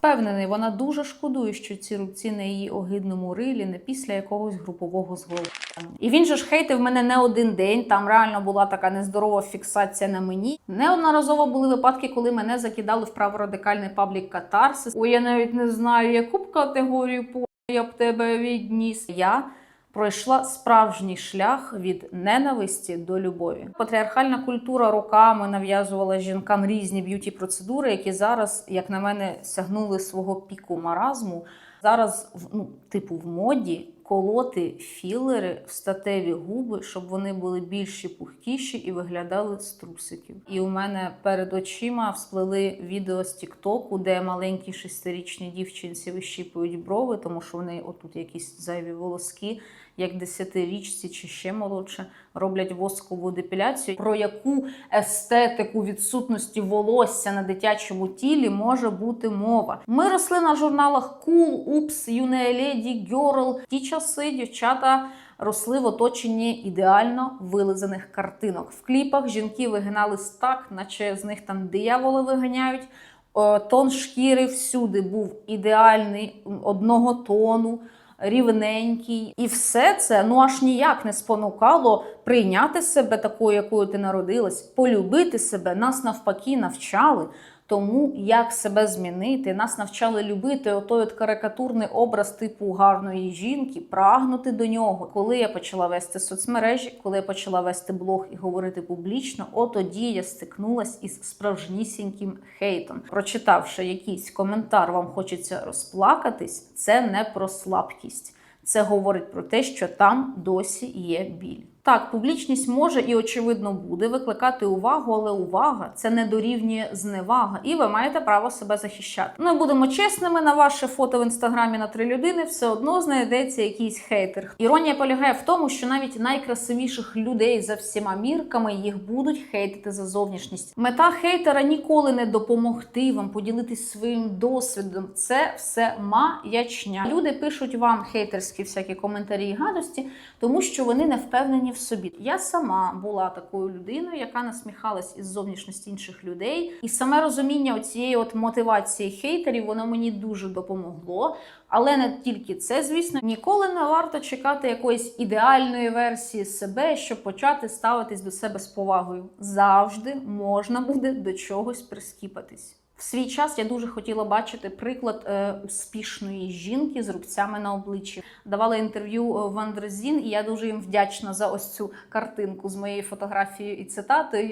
Впевнений, вона дуже шкодує, що ці рубці на її огидному рилі не після якогось групового зголовлення. І він же ж хейтив мене не один день. Там реально була така нездорова фіксація на мені. Неодноразово були випадки, коли мене закидали в праворадикальний паблік Катарсис. Ой, я навіть не знаю, яку б категорію по я б тебе відніс. Я пройшла справжній шлях від ненависті до любові. Патріархальна культура роками нав'язувала жінкам різні б'юті процедури, які зараз, як на мене, сягнули свого піку маразму. Зараз, ну, типу, в моді колоти філери в статеві губи, щоб вони були більші, пухкіші і виглядали з трусиків. І у мене перед очима всплили відео з Тіктоку, де маленькі шестирічні дівчинці вищіпують брови, тому що вони отут якісь зайві волоски, як десятирічці чи ще молодше, роблять воскову депіляцію. Про яку естетику відсутності волосся на дитячому тілі може бути мова? Ми росли на журналах Cool, Oops, Юна Леді, Girl. Ті часи дівчата. Росли в оточенні ідеально вилизаних картинок. В кліпах жінки вигинались так, наче з них там дияволи виганяють. Тон шкіри всюди був ідеальний, одного тону, рівненький. І все це ну аж ніяк не спонукало прийняти себе такою, якою ти народилась, полюбити себе. Нас навпаки навчали. Тому як себе змінити, нас навчали любити отой от карикатурний образ типу гарної жінки, прагнути до нього. Коли я почала вести соцмережі, коли я почала вести блог і говорити публічно, от тоді я стикнулась із справжнісіньким хейтом. Прочитавши якийсь коментар, вам хочеться розплакатись. Це не про слабкість. Це говорить про те, що там досі є біль. Так, публічність може і очевидно буде викликати увагу, але увага це не дорівнює зневага, і ви маєте право себе захищати. Ну будемо чесними, на ваше фото в інстаграмі на три людини все одно знайдеться якийсь хейтер. Іронія полягає в тому, що навіть найкрасивіших людей за всіма мірками їх будуть хейтити за зовнішність. Мета хейтера ніколи не допомогти вам поділитись своїм досвідом. Це все маячня. Люди пишуть вам хейтерські всякі коментарі і гадості, тому що вони не впевнені в собі. Я сама була такою людиною, яка насміхалась із зовнішності інших людей, і саме розуміння цієї от мотивації хейтерів воно мені дуже допомогло. Але не тільки це, звісно, ніколи не варто чекати якоїсь ідеальної версії себе, щоб почати ставитись до себе з повагою. Завжди можна буде до чогось прискіпатись. В свій час я дуже хотіла бачити приклад е, успішної жінки з рубцями на обличчі. Давала інтерв'ю е, в Андерзін, і я дуже їм вдячна за ось цю картинку з моєю фотографією і цитатою.